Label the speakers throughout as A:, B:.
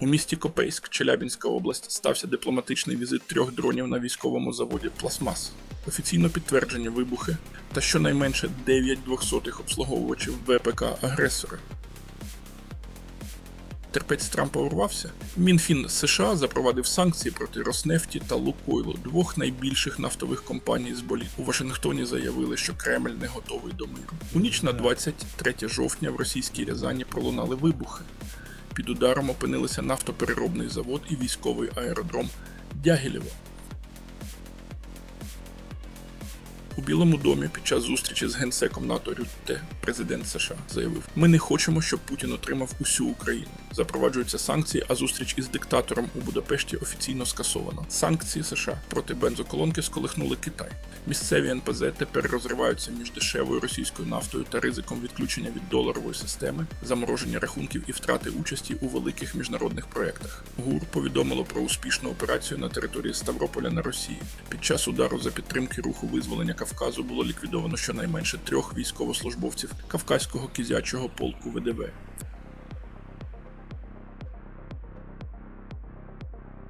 A: У місті Копейськ, Челябінська область, стався дипломатичний візит трьох дронів на військовому заводі Пластмас. Офіційно підтверджені вибухи та щонайменше 9 двохсотих обслуговувачів ВПК агресора. Терпець Трампа урвався. Мінфін США запровадив санкції проти Роснефті та Лукойлу, двох найбільших нафтових компаній з боліт. У Вашингтоні заявили, що Кремль не готовий до миру. У ніч на 23 жовтня в російській Рязані пролунали вибухи. Під ударом опинилися нафтопереробний завод і військовий аеродром Дягілєво. У Білому домі під час зустрічі з генсеком НАТО Рютте президент США заявив: Ми не хочемо, щоб Путін отримав усю Україну. Запроваджуються санкції, а зустріч із диктатором у Будапешті офіційно скасовано. Санкції США проти бензоколонки сколихнули Китай. Місцеві НПЗ тепер розриваються між дешевою російською нафтою та ризиком відключення від доларової системи, замороження рахунків і втрати участі у великих міжнародних проєктах. ГУР повідомило про успішну операцію на території Ставрополя на Росії. Під час удару за підтримки руху визволення Кавказу було ліквідовано щонайменше трьох військовослужбовців Кавказького кізячого полку ВДВ.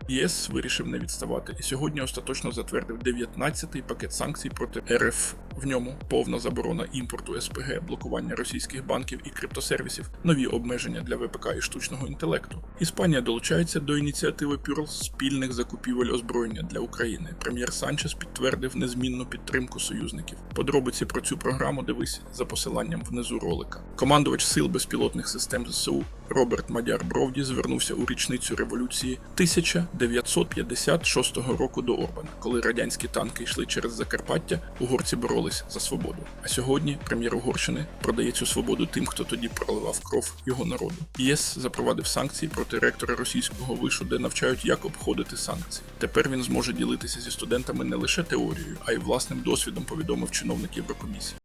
A: ЄС вирішив не відставати і сьогодні остаточно затвердив 19-й пакет санкцій проти РФ. В ньому повна заборона імпорту СПГ, блокування російських банків і криптосервісів, нові обмеження для ВПК і штучного інтелекту. Іспанія долучається до ініціативи Пюрл спільних закупівель озброєння для України. Прем'єр Санчес підтвердив незмінну підтримку союзників. Подробиці про цю програму дивись за посиланням внизу ролика. Командувач сил безпілотних систем ЗСУ Роберт Мадяр Бровді звернувся у річницю революції 1956 року до Орбана, коли радянські танки йшли через Закарпаття, угорці боролись за свободу. А сьогодні прем'єр Угорщини продає цю свободу тим, хто тоді проливав кров його народу. ЄС запровадив санкції проти ректора російського вишу, де навчають, як обходити санкції. Тепер він зможе ділитися зі студентами не лише теорією, а й власним досвідом, повідомив чиновник Єврокомісії.